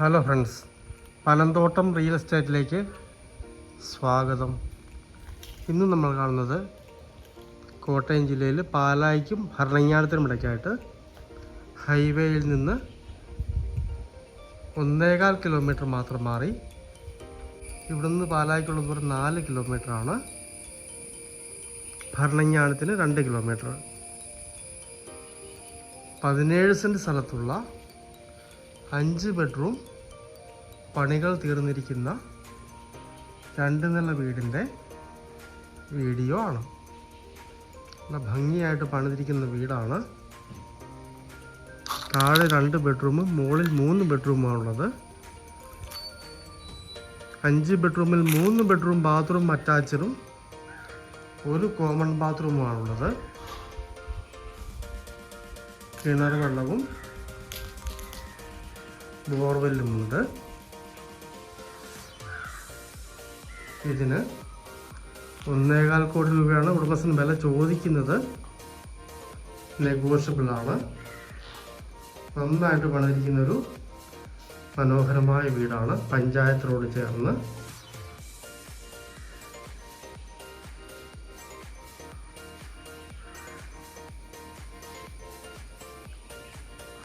Hello friends Panamthottam real എസ്റ്റേറ്റിലേക്ക് സ്വാഗതം. ഇന്ന് നമ്മൾ കാണുന്നത് കോട്ടയം ജില്ലയിൽ പാലായിക്കും ഭരണങ്ങാടത്തിനും ഇടയ്ക്കായിട്ട് ഹൈവേയിൽ നിന്ന് ഒന്നേകാൽ കിലോമീറ്റർ മാത്രം മാറി ഇവിടുന്ന് പാലായിക്കുള്ള ദൂരം നാല് കിലോമീറ്ററാണ് ഭരണങ്ങാനത്തിന് രണ്ട് കിലോമീറ്റർ. പതിനേഴ് സെന്റ് സ്ഥലത്തുള്ള അഞ്ച് ബെഡ്റൂം പണികൾ തീർന്നിരിക്കുന്ന രണ്ട് നില വീടിന്റെ വീഡിയോ ആണ്. നല്ല ഭംഗിയായിട്ട് പണിതിരിക്കുന്ന വീടാണ്. താഴെ രണ്ട് ബെഡ്റൂമും മുകളിൽ മൂന്ന് ബെഡ്റൂമാണുള്ളത് അഞ്ച് ബെഡ്റൂമിൽ മൂന്ന് ബെഡ്റൂം ബാത്റൂം അറ്റാച്ചഡും ഒരു കോമൺ ബാത്റൂമുമാണുള്ളത് കിണർ വെള്ളവും ബോർവെല്ലുമുണ്ട് ഇതിന് ഒന്നേകാൽ കോടി രൂപയാണ് ഉടമസ്ഥൻ വില ചോദിക്കുന്നത്. നെഗോഷ്യബിൾ ആണ് നന്നായിട്ട് പണിതിരിക്കുന്നൊരു മനോഹരമായ വീടാണ്. പഞ്ചായത്ത് റോഡ് ചേർന്ന്.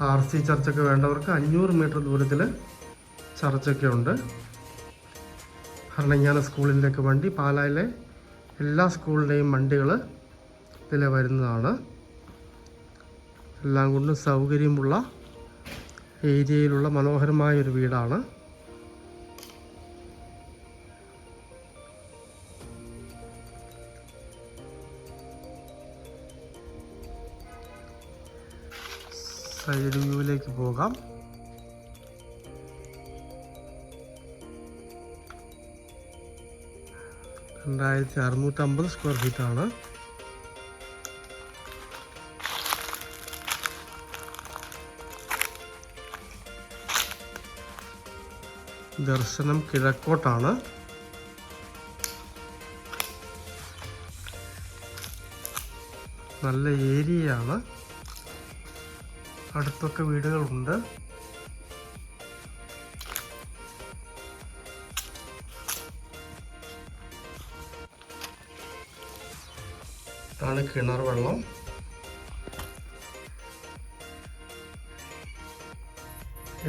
ആർ സി ചർച്ചൊക്കെ വേണ്ടവർക്ക് അഞ്ഞൂറ് മീറ്റർ ദൂരത്തിൽ ചർച്ചൊക്കെ ഉണ്ട് ഭരണജ്ഞാന സ്കൂളിന്റെയൊക്കെ വണ്ടി പാലായിലെ എല്ലാ സ്കൂളിന്റെയും വണ്ടികൾ ഇതിൽ വരുന്നതാണ്. എല്ലാം കൊണ്ടും സൗകര്യമുള്ള ഏരിയയിലുള്ള മനോഹരമായ ഒരു വീടാണ്. സൈഡ് വ്യൂവിലേക്ക് പോകാം. രണ്ടായിരത്തി അറുന്നൂറ്റമ്പത് സ്ക്വയർ ഫീറ്റ് ആണ്. ദർശനം കിഴക്കോട്ടാണ്. നല്ല ഏരിയയാണ്. അടുത്തൊക്കെ വീടുകളുണ്ട്. ഇതാണ് കിണർ വെള്ളം.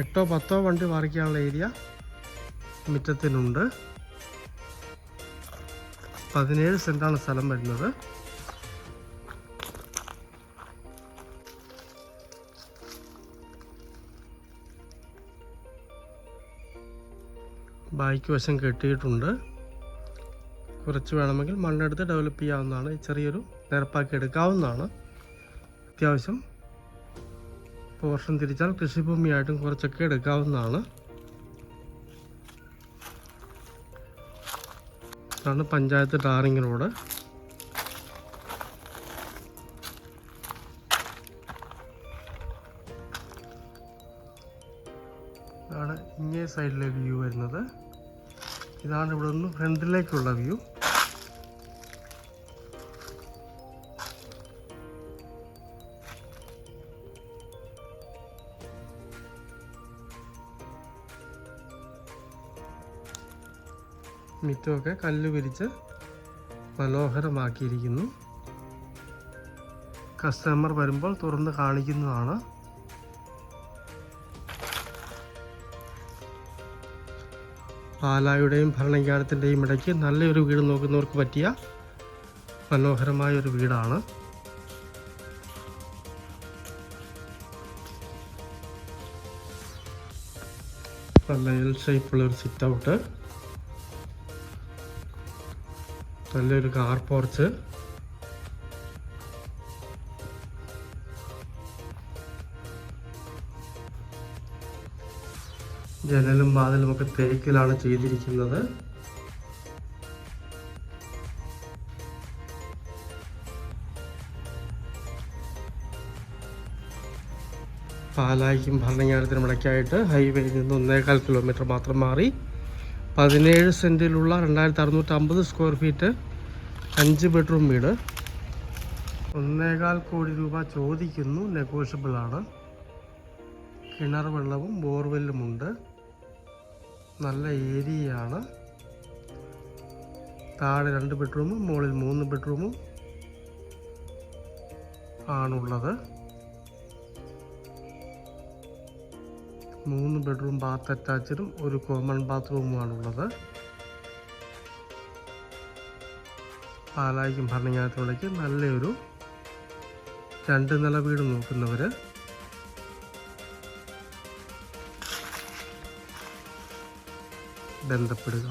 എട്ടോ പത്തോ വണ്ടി പറിക്കാനുള്ള ഏരിയ മുറ്റത്തിനുണ്ട്. പതിനേഴ് സെന്റാണ് സ്ഥലം വരുന്നത്. ബാക്ക് വശം കെട്ടിയിട്ടുണ്ട്. കുറച്ച് വേണമെങ്കിൽ മണ്ണെടുത്ത് ഡെവലപ്പ് ചെയ്യാവുന്നതാണ് ചെറിയൊരു നിരപ്പാക്കി എടുക്കാവുന്നതാണ്. അത്യാവശ്യം പോർഷൻ തിരിച്ചാൽ കൃഷിഭൂമിയായിട്ടും കുറച്ചൊക്കെ എടുക്കാവുന്നതാണ്. ഇതാണ് പഞ്ചായത്ത് ഡാറിംഗ് റോഡ്. ഇതാണ് ഇങ്ങേ സൈഡിലെ വ്യൂ വരുന്നത്. ഇതാണ് ഇവിടെ നിന്ന് ഫ്രണ്ടിലേക്കുള്ള വ്യൂ. മിറ്റമൊക്കെ കല്ല് പിരിച്ച് മനോഹരമാക്കിയിരിക്കുന്നു. കസ്റ്റമർ വരുമ്പോൾ തുറന്ന് കാണിക്കുന്നതാണ്. പാലായുടെയും ഭരണകാലത്തിന്റെയും ഇടയ്ക്ക് നല്ലൊരു വീട് നോക്കുന്നവർക്ക് പറ്റിയ മനോഹരമായ ഒരു വീടാണ്. നല്ല എൽ ഷേപ്പുള്ള ഒരു സിറ്റ് ഔട്ട് നല്ലൊരു കാർ പോർച്ച്. ജനലും വാതിലും ഒക്കെ തേക്കിലാണ് ചെയ്തിരിക്കുന്നത്. പാലായിക്കും ഭരണങ്ങാനത്തിനും ഇടയ്ക്കായിട്ട് ഹൈവേയിൽ നിന്ന് ഒന്നേകാൽ കിലോമീറ്റർ മാത്രം മാറി. പതിനേഴ് സെന്റിലുള്ള രണ്ടായിരത്തി അറുന്നൂറ്റമ്പത് സ്ക്വയർ ഫീറ്റ് അഞ്ച് ബെഡ്റൂം വീട്. ഒന്നേകാൽ കോടി രൂപ ചോദിക്കുന്നു. നെഗോഷ്യബിളാണ് കിണർ വെള്ളവും ബോർവെല്ലുമുണ്ട് നല്ല ഏരിയയാണ്. താഴെ രണ്ട് ബെഡ്റൂമും മുകളിൽ മൂന്ന് ബെഡ്റൂമും ആണുള്ളത്. മൂന്ന് ബെഡ്റൂം ബാത്ത് അറ്റാച്ചഡും ഒരു കോമൺ ബാത്റൂമുമാണുള്ളത്. പാലായിക്കും ഭരണങ്ങാനത്തിലേക്ക് നല്ലൊരു രണ്ട് നില വീട് നോക്കുന്നവർ ബന്ധപ്പെടുക.